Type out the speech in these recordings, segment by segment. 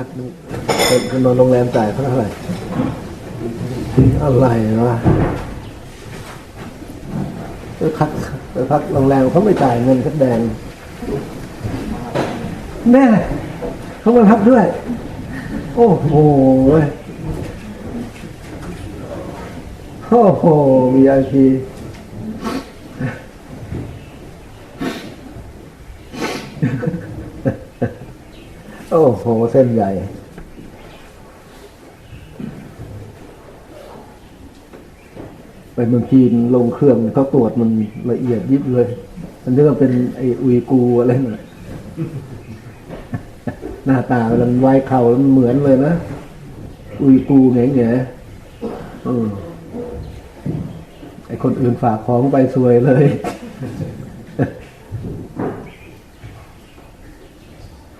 พักนึงเป็นนอนโรงแรมจ่ายเขาเท่าไหร่อะไรวะไปพักไปพักโรงแรมเขาไม่จ่ายเงินสักแดงแน่เขามาพักด้วย โอ้โหโอ้โห VIP โอ้โหเส้นใหญ่ ไปเมืองจีนลงเครื่องเขาตรวจมันละเอียดยิบเลยมันนึกว่าเป็นไออุยกูอะไรน่ะหน้าตามันไว้เข่ามันเหมือนเลยนะ อุยกูแง่แง่ไอคนอื่นฝากของไปซวยเลย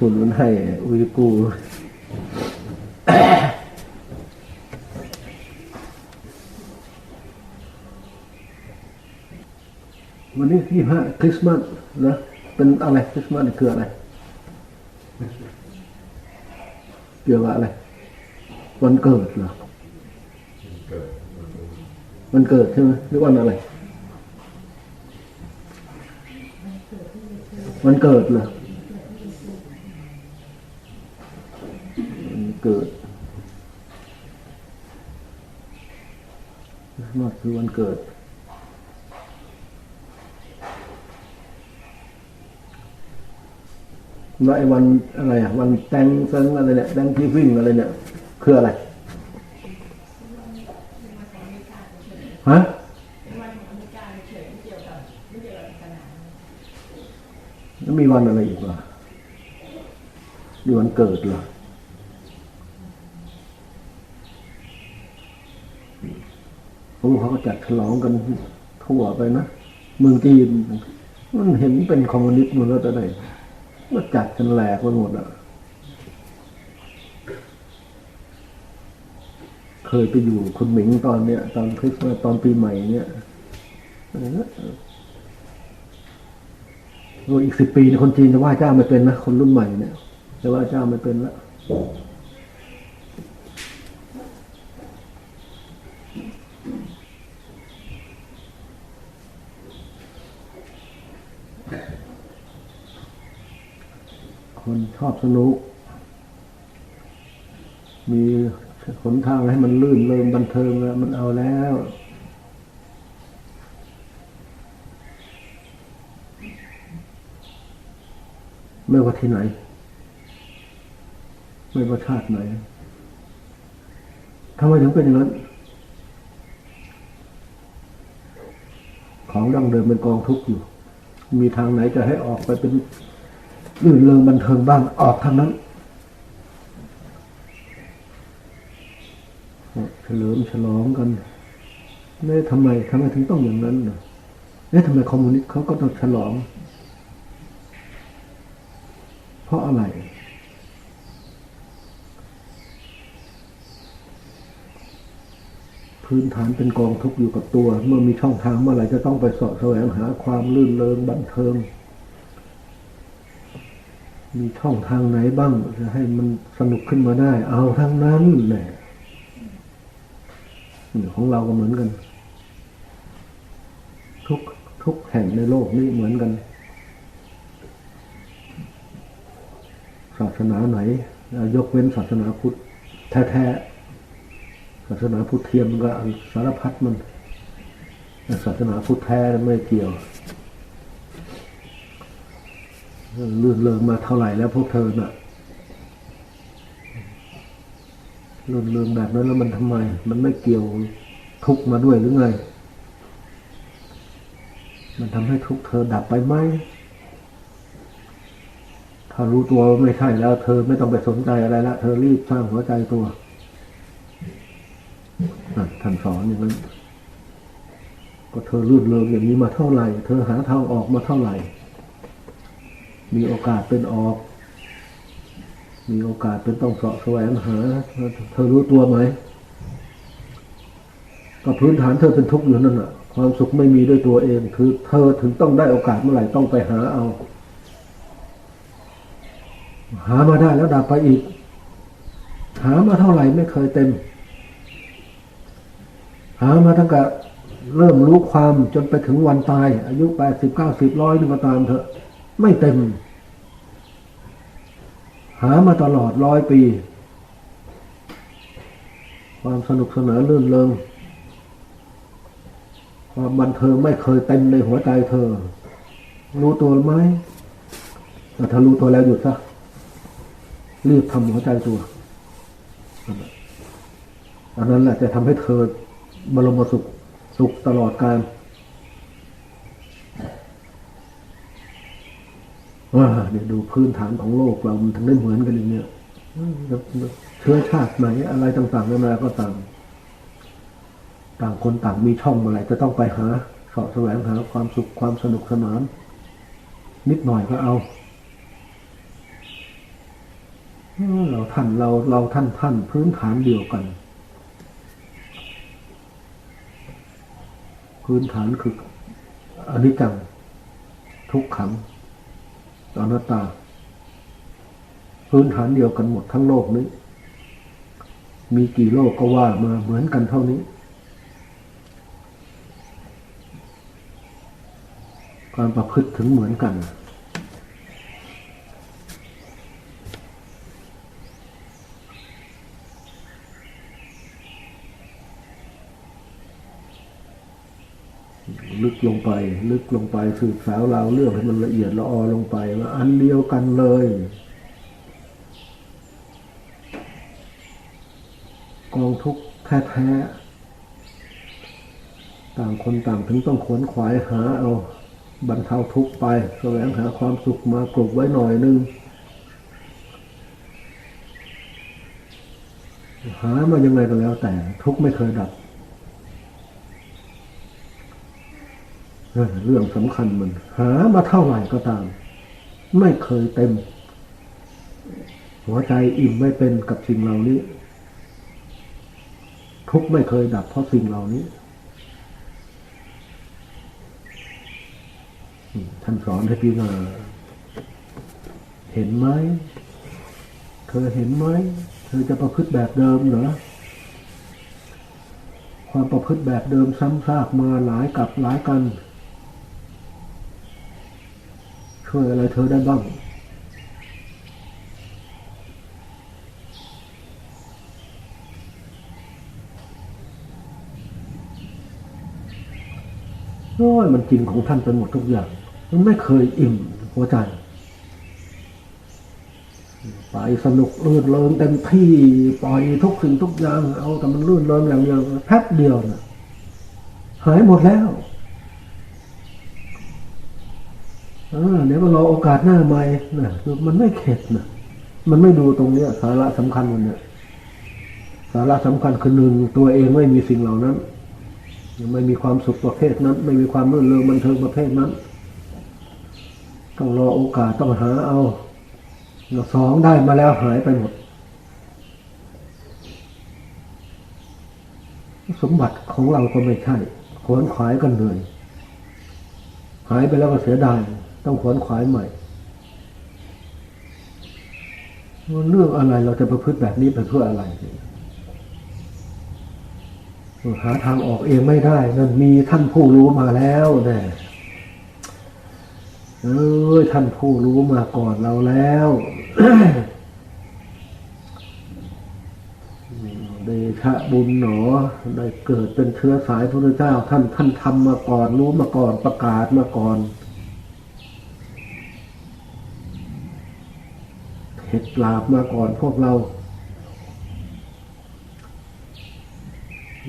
คุณมันให้อุยกูวันนี้ที่ห้าคริสต์มาสนะเป็นอะไรคริสต์มาสคืออะไรเกี่ยวกับอะไร วันเกิดเหรอวันเกิดใช่ไหมหรือวันอะไร วันเกิดเหรอวัน เกิดคริสต์มาสคือวันเกิด แล้วไอ้วันอะไรอะ วันแตงเซิงอะไรเนี่ยแตงกีฟิ่งอะไรเนี่ย คืออะไร ฮะแล้วมีวันอะไรอีกวะมีวันเกิดเหรอ พวกเขาก็จัดฉลองกันทั่วไปนะเมืองจีน มันเห็นเป็นคอมมิวนิสต์หมดแล้วแต่ไหนก็จัดกันแหลกไปหมดอะ เคยไปอยู่คุณหมิงตอนเนี้ยตอนคริสต์มาสตอนปีใหม่เนี้ยอีกสิบปีคนจีนจะไหว้เจ้าไม่เป็นนะคนรุ่นใหม่เนี่ยจะไหว้เจ้าไม่เป็นละคน ชอบสนุก มีหนทางให้มันลื่นเริงบันเทิงแล้วมันเอาแล้วไม่ว่าที่ไหน ไม่ว่าชาติไหนทำไมถึงเป็นอย่างนั้นของดั้งเดิมเป็นกองทุกข์อยู่ มีทางไหนจะให้ออกไปเป็น ลื่นเริงบันเทิงบ้างออกทางนั้นเฉลิมฉลองกันเนี่ทำไมทำไมถึงต้องอย่างนั้นเนี่ยทำไมคอมมิวนิสต์เขาก็ต้องฉลอง เพราะอะไร พื้นฐานเป็นกองทุกข์อยู่กับตัว เมื่อมีช่องทางเมื่อไหร่จะต้องไปสาะแสวงหาความลื่นเริงบันเทิง มีช่องทางไหนบ้างจะให้มันสนุกขึ้นมาได้ เอาทั้งนั้นแหละของเราก็เหมือนกัน ทุกทุกแห่งในโลกนี้เหมือนกัน ศาสนาไหน ยกเว้นศาสนาพุทธแท้ๆศาสนาพุทธเทียมก็สารพัดมันศาสนาพุทธแท้ไม่เกี่ยว ลื่นเริงมาเท่าไหร่แล้วพวกเธอน่ะเรื่องเรื่องแบบนั้นแล้วมันทำไม มันไม่เกี่ยวทุกมาด้วยหรือไง มันทำให้ทุกเธอดับไปไหมถ้ารู้ตัวไม่ใช่แล้ว เธอไม่ต้องไปสนใจอะไรละเธอรีบสร้างหัวใจตัวท่านสอนอย่างนั้นก็เธอลื่นเริงอย่างนี้มาเท่าไหร่ เธอหาทางออกมาเท่าไหร่ มีโอกาสเป็นออก มีโอกาสเป็นต้องเสาะแสวงหา เธอรู้ตัวไหมก็พื้นฐานเธอเป็นทุกข์อยู่นั่นแหะความสุขไม่มีด้วยตัวเอง คือ เธอถึงต้องได้โอกาสเมื่อไหร่ต้องไปหาเอา หามาได้แล้วดับไปอีก หามาเท่าไหร่ไม่เคยเต็ม หามาตั้งแต่เริ่มรู้ความจนไปถึงวันตาย อายุแปดสิบเก้าสิบร้อยนึงก็ตามเถอะ ไม่เต็ม หามาตลอดร้อยปี ความสนุกสนานลื่นเริงความบันเทิงไม่เคยเต็มในหัวใจเธอ รู้ตัวไหมแต่ถ้ารู้ตัวแล้วหยุดซะรีบทำหัวใจตัวอันนั้นแหละจะทำให้เธอบรมสุขสุขตลอดกาล ว่าเนี่ยดูพื้นฐานของโลกเรามันทั้งได้เหมือนกันอย่างเนี้ยเชื้อชาติไหนอะไรต่างๆนานาก็ต่ามต่างคนต่างมีช่องอะไรจะต้องไปหาสาะแสวงหาความสุขความสนุกสนาน นิดหน่อยก็เอาเออเราท่านเราเราท่านท่านพื้นฐานเดียวกัน พื้นฐานคืออนิจจังทุกขัง อนัตตา พื้นฐานเดียวกันหมดทั้งโลกนี้ มีกี่โลกก็ว่ามาเหมือนกันเท่านี้ ความประพฤติถึงเหมือนกัน ลึกลงไป ลึกลงไปสืบสาวราวเรื่องให้มันละเอียดละออลงไปว่าอันเดียวกันเลย กองทุกแท้ๆต่างคนต่างถึงต้องขวนขวายหาเอาบรรเทาทุกข์ไปแสวงหาความสุขมากลบไว้หน่อยนึงหามายังไงก็แล้วแต่ทุกไม่เคยดับ เรื่องสำคัญมัน หามาเท่าไหร่ก็ตาม ไม่เคยเต็ม หัวใจอิ่มไม่เป็นกับสิ่งเหล่านี้ ทุกไม่เคยดับเพราะสิ่งเหล่านี้ท่านสอนให้พิจารณาเห็นไหม เธอเห็นไหม เธอจะประพฤติแบบเดิมเหรอ ความประพฤติแบบเดิมซ้ำซากมาหลายกับหลายกัน ช่วยอะไรเธอได้บ้างโอ้ยมันจริงของท่านไปหมดทุกอย่าง มันไม่เคยอิ่มหัวใจ ไปสนุกลื่นเริงเต็มที่ปล่อยทุกสิ่งทุกอย่าง เอาแต่มันลื่นเริงอย่างเดียวแป๊บเดียวนะหายหมดแล้ว เดี๋ยวมารอโอกาสหน้าใหม่นะมันไม่เข็ดนะมันไม่ดูตรงเนี้ย สาระสำคัญมันเนี่ยสาระสำคัญคือหนึ่งตัวเองไม่มีสิ่งเหล่านั้นไม่มีความสุขประเภทนั้น ไม่มีความรื่นเริงบันเทิงประเภทนั้น ต้องรอโอกาสต้องหาเอาสองได้มาแล้วหายไปหมด สมบัติของเราก็ไม่ใช่ขวนขวายกันเลยหายไปแล้วก็เสียดาย ต้องขวนขวายใหม่เรื่องอะไรเราจะประพฤติแบบนี้ไปเพื่ออะไรหาทางออกเองไม่ได้ นั่นมีท่านผู้รู้มาแล้วแน่เอ้ยท่านผู้รู้มาก่อนเราแล้วเดชะบุญหนอได้เกิดเป็นเชื้อสายพระเจ้า ท่านท่านทำมาก่อนรู้มาก่อนประกาศมาก่อน เหตุลาบมาก่อนพวกเรา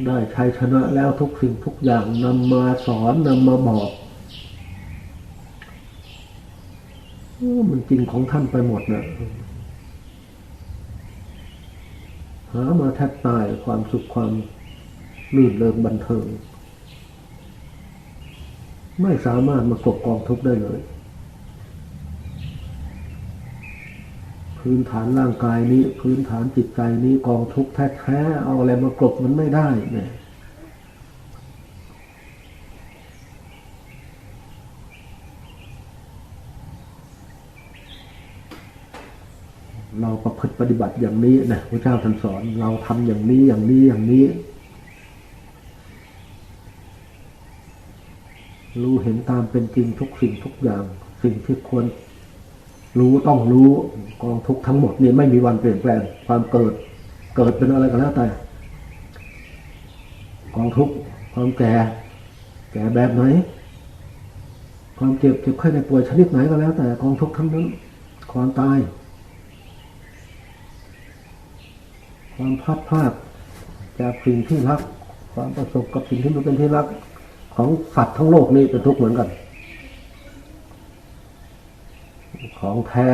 ได้ชัยชนะแล้วทุกสิ่งทุกอย่างนำมาสอนนำมาบอกมันจริงของท่านไปหมดนะหามาแทบตายความสุขความลื่นเริงบันเทิง ไม่สามารถมากบกองทุกได้เลย พื้นฐานร่างกายนี้ พื้นฐานจิตใจนี้กองทุกข์แท้ๆเอาอะไรมากลบมันไม่ได้เนี่ยเราประพฤติปฏิบัติอย่างนี้นะพระเจ้าท่านสอนเราทำอย่างนี้อย่างนี้อย่างนี้ รู้เห็นตามเป็นจริงทุกสิ่งทุกอย่าง สิ่งที่ควร รู้ต้องรู้กองทุกข์ทั้งหมดนี่ไม่มีวันเปลี่ยนแปลง ความเกิด เกิดเป็นอะไรก็แล้วแต่ กองทุกข์ความแก่ แก่แบบไหน ความเจ็บเจ็บไข้ในป่วยชนิดไหนก็แล้ว แต่กองทุกข์ทั้งนั้น ความตาย ความพลาดพลาดจากสิ่งที่รัก ความประสบกับสิ่งที่มันเป็นที่รัก ของสัตว์ทั้งโลกนี้เป็นทุกข์เหมือนกัน ของแท้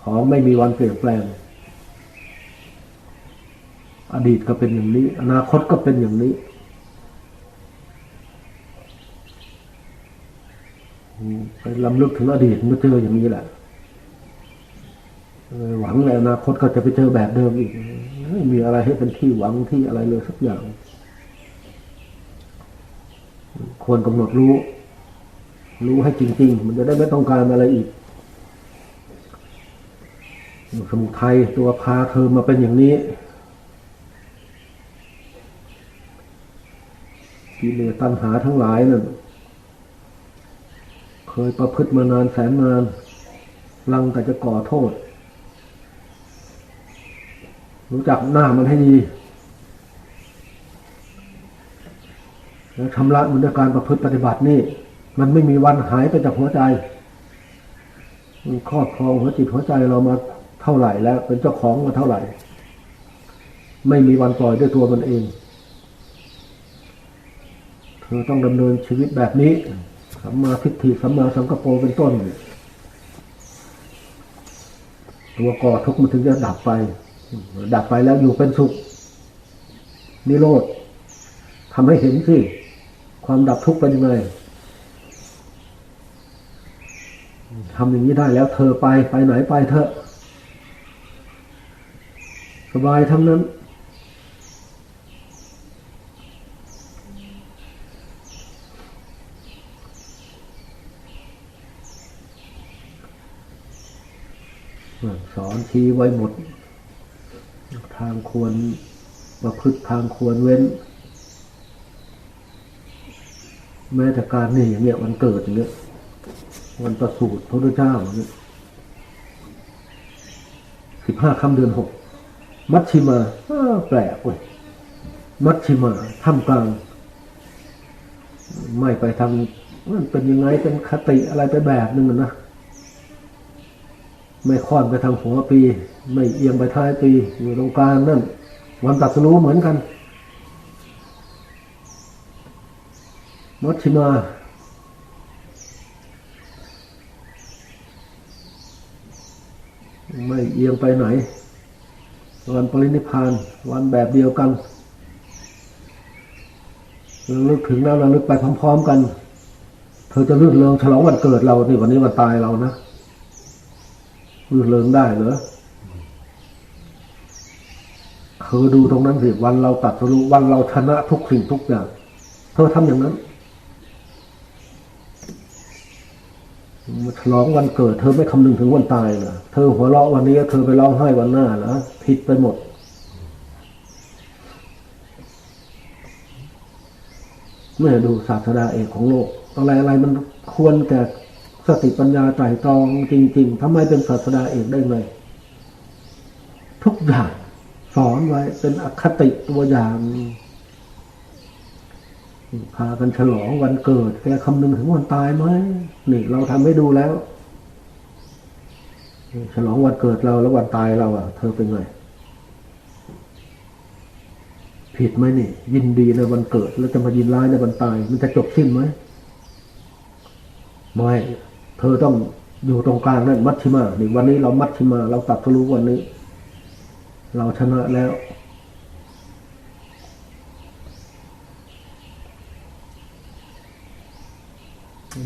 ของไม่มีวันเปลี่ยนแปลง อดีตก็เป็นอย่างนี้ อนาคตก็เป็นอย่างนี้ไปลำลึกถึงอดีตมันเจออย่างนี้แหละหวังในอนาคตก็จะไปเจอแบบเดิมอีกไม่มีอะไรให้เป็นที่หวังที่อะไรเลยสักอย่าง ควรกำหนดรู้ รู้ให้จริง ๆ มันจะได้ไม่ต้องการอะไรอีก สมุทัยตัวพาเธอมาเป็นอย่างนี้กิเลสตัณหาทั้งหลายนั่นเคยประพฤติมานานแสนนานลังแต่จะก่อโทษ รู้จักหน้ามันให้ดีแล้วชำระมันด้วยการประพฤติปฏิบัตินี่ มันไม่มีวันหายไปจากหัวใจมันครอบครองหัวจิตหัวใจเรามา เท่าไหร่แล้ว เป็นเจ้าของมาเท่าไหร่ ไม่มีวันปล่อยด้วยตัวมันเองเธอต้องดำเนินชีวิตแบบนี้สัมมาทิฏฐิสัมมาสังกปรเป็นต้น ตัวก่อทุกข์มันถึงจะดับไป ดับไปแล้วอยู่เป็นสุขนิโรธทำให้เห็นสิความดับทุกข์เป็นยังไงทำอย่างนี้ได้แล้ว เธอไปไปไหนไปเถอะ สบายทั้งนั้น สอนชี้ไว้หมด ทางควรประพฤติทางควรเว้น แม้แต่การนี่อย่างเงี้ยวันเกิดอย่างเงี้ยวันประสูติพระพุทธเจ้าอย่างเงี้ยสิบห้าค่ำเดือนหก มัชชิมาแปลกเว้ยมัชชิมาท่ามกลาง ไม่ไปทางมันเป็นยังไงเป็นคติอะไรไปแบบนึงนะไม่ค่อนไปทางหัวปี ไม่เอียงไปท้ายปี อยู่ตรงกลางนั่นวันตัดสู้เหมือนกัน มัชชิมาไม่เอียงไปไหน วันปรินิพาน วันแบบเดียวกันเราลึกถึงแล้วเราลึกไปพร้อม ๆ กัน เธอจะลื่นเริงฉลองวันเกิดเรานี่วันนี้วันตายเรานะรื่นเริงได้เหรอเธอดูตรงนั้นสิวันเราตัดสู้วันเราชนะทุกสิ่งทุกอย่าง เธอทำอย่างนั้นมา ฉลองวันเกิด เธอไม่คำนึงถึงวันตายเหรอเธอหัวเราะวันนี้เธอไปร้องไห้วันหน้าเหรอผิดไปหมด เมื่อดูศาสดาเอกของโลก อะไรอะไรมันควรแก่สติปัญญาไตรตรองจริง ๆทำไมเป็นศาสดาเอกได้ไงทุกอย่างสอนไว้เป็นอคติตัวอย่าง พากันฉลองวันเกิด แกคำนึงถึงวันตายไหมนี่เราทำให้ดูแล้ว ฉลองวันเกิดเราแล้ววันตายเราอะ เธอเป็นไง ผิดไหมนี่ ยินดีในวันเกิด แล้วจะมายินร้ายในวันตาย มันจะจบสิ้นไหมไม่เธอต้องอยู่ตรงกลางนั่นมัชชิมานี่วันนี้เรามัชชิมา เราตัดทะลุวันนี้ เราชนะแล้ว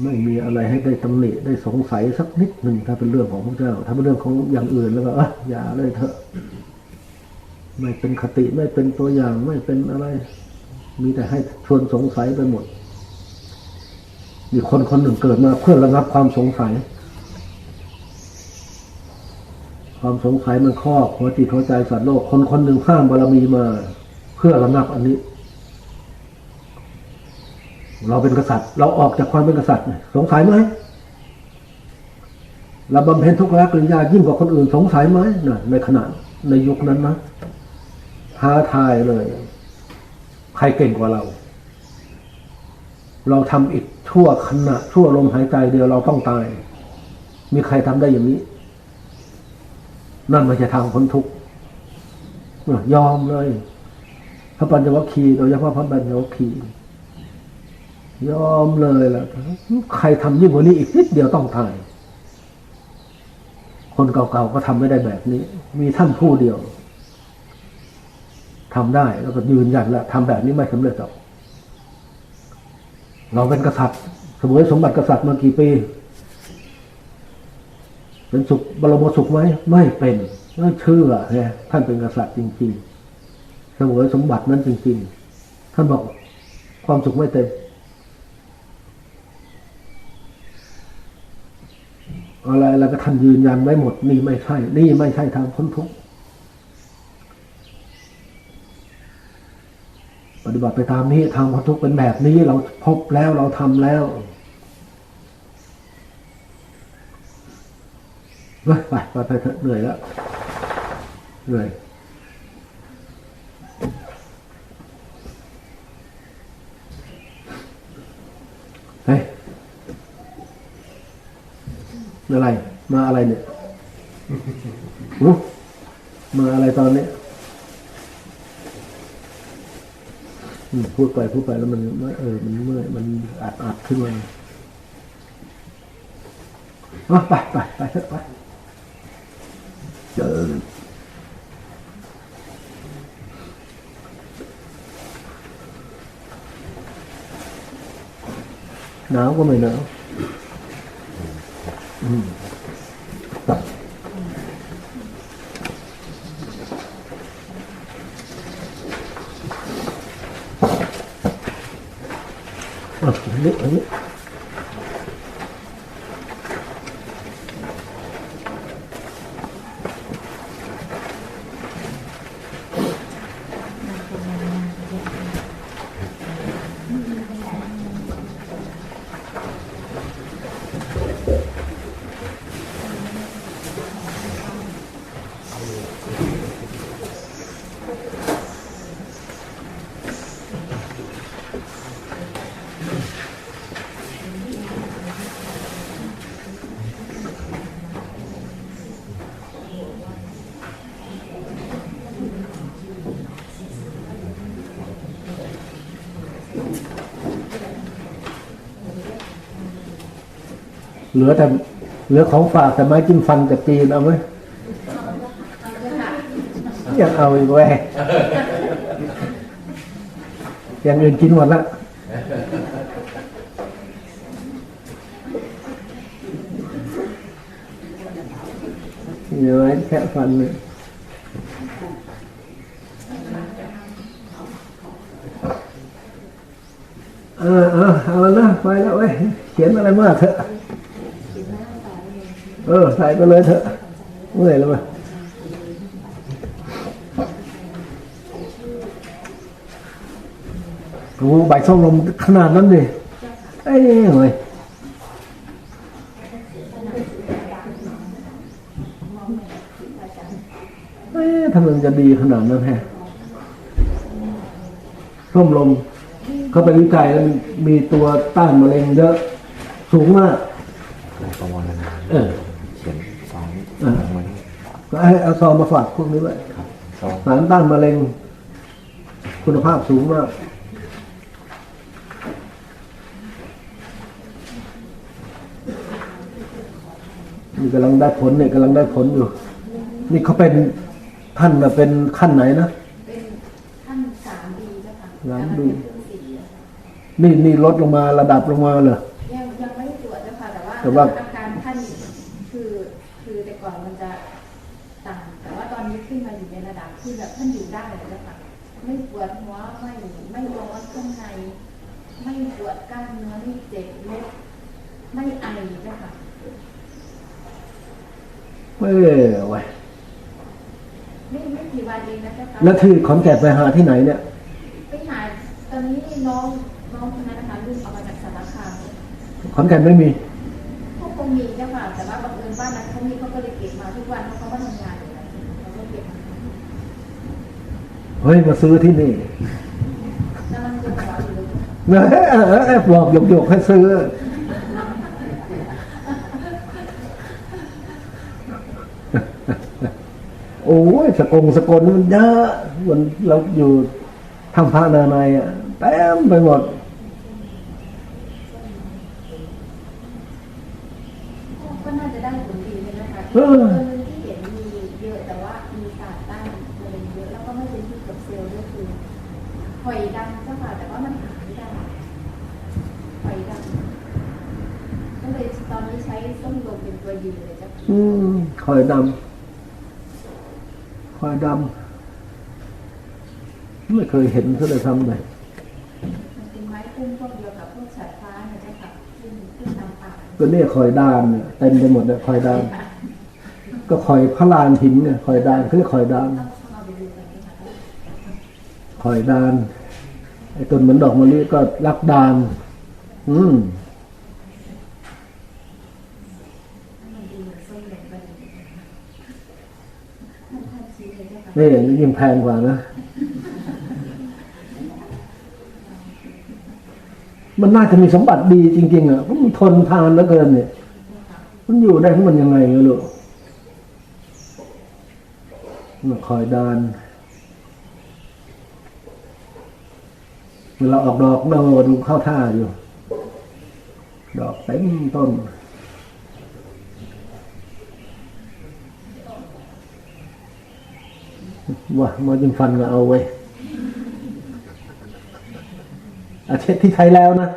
ไม่มีอะไรให้ได้ตำหนิได้สงสัยสักนิดหนึ่งถ้าเป็นเรื่องของพระเจ้า ถ้าเป็นเรื่องของอย่างอื่นแล้วก็อะอย่าเลยเถอะไม่เป็นคติไม่เป็นตัวอย่างไม่เป็นอะไร มีแต่ให้ชวนสงสัยไปหมด มีคนคนหนึ่งเกิดมา เพื่อระงับความสงสัย ความสงสัยมันครอบหัวจิตหัวใจสัตว์โลก คนคนหนึ่งสร้างบารมีมา เพื่อระงับอันนี้ เราเป็นกษัตริย์ เราออกจากความเป็นกษัตริย์สงสัยไหมเราบำเพ็ญทุกขละกริยายิ่งกว่าคนอื่นสงสัยไหมนะในขณะในยุคนั้นนะท้าทายเลย ใครเก่งกว่าเรา เราทำอีกชั่วขณะชั่วลมหายใจเดียวเราต้องตาย มีใครทำได้อย่างนี้ นั่นไม่ใช่ทางพ้นทุกข์เนี่ยยอมเลยพระปัญจวัคคีย์โดยเฉพาะพระปัญจวัคคีย์ ยอมเลยล่ะ ใครทำยิ่งกว่านี้อีกนิดเดียวต้องตาย คนเก่าๆก็ทำไม่ได้แบบนี้ มีท่านผู้เดียวทำได้แล้วก็ยืนยันแล้วทำแบบนี้ไม่สำเร็จหรอกเราเป็นกษัตริย์สมอสมบัติกษัตริย์มากี่ปีเป็นสุขบรมสุขไหมไม่เป็นไม่เชื่อไงท่านเป็นกษัตริย์จริงๆสมอสมบัตินั้นจริง ๆ ท่านบอกความสุขไม่เต็ม อะไรอะไรก็ท่านยืนยันไว้หมด นี่ไม่ใช่ นี่ไม่ใช่ทางพ้นทุกข์ปฏิบัติไปตามนี้ทางพ้นทุกข์เป็นแบบนี้เราพบแล้วเราทำแล้วไปไปไปเถอะเหนื่อยแล้วเหนื่อยเฮ้ย อะไร มาอะไรเนี่ยมาอะไรตอนนี้พูดไปพูดไปแล้วมันเออ มันเมื่อยมันอัดอัดขึ้นมาไปไปไปเถอะไปเจอหนาวก็ไม่หนาว ตัดอะอั เหลือแต่เหลือของฝากแต่ไม้จิ้มฟันจากจีนเอาไหมยังเอาอีกแว่อย่างอื่นกินหมดละเหลือไว้แค่ฟันเลย เออเออเอาแล้วนะไปแล้วเว้ยเขียนอะไรมากเถอะเออ ใส่ไปเลยเถอะเมื่อยแล้วมั้ยโอ้ใบส้มลมขนาดนั้นดิเอ้ยเฮ้ยเอ๊ะทำไมมันจะดีขนาดนั้นแฮะส้มลม เขาไปวิจัยแล้วมีตัวต้านมะเร็งเยอะสูงมากนายประวรนาเออเขียนฟ้องอ่าลงไว้ก็ให้เอาซองมาฝากพวกนี้ไว้ครับฟ้องสารต้านมะเร็ง คุณภาพสูงมากนี่กำลังได้ผลเนี่ยกำลังได้ผลอยู่ นี่เขาเป็นท่านน่ะเป็นขั้นไหนนะ เป็นขั้นสามดีเจ้าค่ะสามดี นี่นี่ลดลงมาระดับลงมาเลยยังยังไม่ได้ตรวจเจ้าค่ะแต่ว่าแต่ว่าอาการท่านคือคือแต่ก่อนมันจะต่ำแต่ว่าตอนนี้ขึ้นมาอยู่ในระดับที่แบบท่านอยู่ได้เลยเจ้าค่ะไม่ปวดหัวไม่ไม่ร้อนข้างใน ไม่ปวดกล้ามเนื้อไม่เจ็บเล็บไม่ไอเจ้าค่ะเอ้ยเว้ยเองนะเจ้าค่ะแล้วที่ขอนแก่นไปหาที่ไหนเนี่ยไปหาตอนนี้น้อง น้องคนนั้นนะคะลูกเอามาจากสารคามขอนแก่นไม่มีพวกคงมีเจ้าค่ะแต่ว่าบังเอิญบ้านนั้นเขามีเขาก็เลยเก็บมาทุกวันเพราะเขาก็ทำงานอยู่แล้วเขาก็เก็บมาเฮ้ยมาซื้อที่นี่กำลังดูหัวอยู่เลยเออเออเออบอกหยกๆให้ซื้อโอ้ยสกงสกลมันเยอะมันเราอยู่ทำพระนาในอะเต็มไปหมด ก็น่าจะได้ผลดี เลยนะคะเออเงินที่เห็นมีเยอะแต่ว่ามีศาสตร์ต้านมะเร็งเยอะแล้วก็ไม่เป็นพิษกับเซลล์ด้วยคือหอยดำเจ้าค่ะแต่ว่ามันหาไม่ได้หอยดำก็เลยตอนนี้ใช้ส้มโลมเป็นตัวยืนเลยเจ้าค่ะอืมคอยดำคอยดำไม่เคยเห็นเขาเลยทำเลยมันเป็นไม้พุ่มพวกเดียวกับพวกฉัดฟ้าเนี่ยเจ้าค่ะขึ้นขึ้นตามป่าตัวเนี้ยคอยดานเนี่ยเต็มไปหมดเนี่ยคอยดาน ก็คอยพระลานหินเนี่ยคอยดานเขาเรียกคอยดานคอยดานไอ้ต้นเหมือนดอกมะลิก็รักดาน อืมให้มันดูเหมือนส้มโลมไปเลยท่านท่านชี้เลยเจ้าค่ะนี่ยิ่งแพงกว่านะ มันน่าจะมีสมบัติดีจริง ๆ อะมันทนทานเหลือเกินเนี่ย มันอยู่ได้ของมันยังไงไม่รู้ มันคอยดานเวลาออกดอกเราดูเข้าท่าอยู่ ดอกเต็มต้นว่ามาจิงฟันก็เอาไว้อาเช็ดที่ไทยแล้วนะ